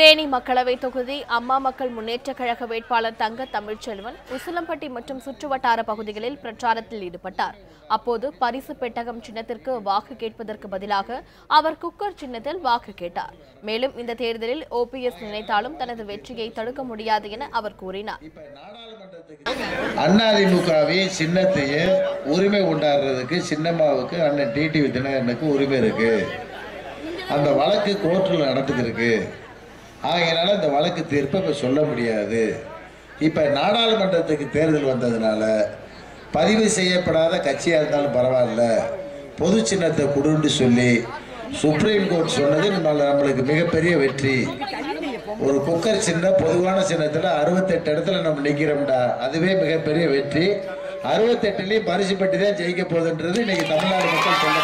தேனி மக்களவை தொகுதி அம்மா மக்கள் முன்னேற்ற கழக வேட்பாளர் தங்க தமிழ்ச்செல்வன் உசிலம்பட்டி மற்றும் சுற்றுவட்டார பகுதிகளில் பிரச்சாரத்தில் ஈடுபட்டார். அப்போது பரிசு பெட்டகம் சின்னத்திற்கு வாக்கு கேட்பதற்கு பதிலாக அவர் குக்கர் சின்னத்தில் வாக்கு கேட்டார். மேலும் இந்த தேர்தலில் ஓபிஎஸ் நினைத்தாலும் தனது வெற்றியை தடுக்க முடியாது என அவர் கூறினார். அதிமுகவின் சின்னத்தையே உரிமை கொண்டாடுறதுக்கு சின்னம்மாவுக்கு அண்ணன் டிடிவி தினகரனுக்கு உரிமை இருக்கு. அந்த வழக்கு கோர்ட்டில் நடந்துக்கிருக்கு. ஆகையினால இந்த வழக்கு தீர்ப்பை இப்போ சொல்ல முடியாது. இப்போ நாடாளுமன்றத்துக்கு தேர்தல் வந்ததுனால பதிவு செய்யப்படாத கட்சியாக இருந்தாலும் பரவாயில்ல. பொது சின்னத்தை கொடுன்னு சொல்லி சுப்ரீம் கோர்ட் சொன்னது நம்ம நம்மளுக்கு மிகப்பெரிய வெற்றி. ஒரு குக்கர் சின்ன பொதுவான சின்னத்தில் அறுபத்தெட்டு இடத்துல நம்ம நிற்கிறோம்டா அதுவே மிகப்பெரிய வெற்றி. அறுபத்தெட்டுலேயும் பரிசு பெட்டி தான் ஜெயிக்க போகுதுன்றது இன்னைக்கு தமிழ்நாடு மக்கள் சொல்ல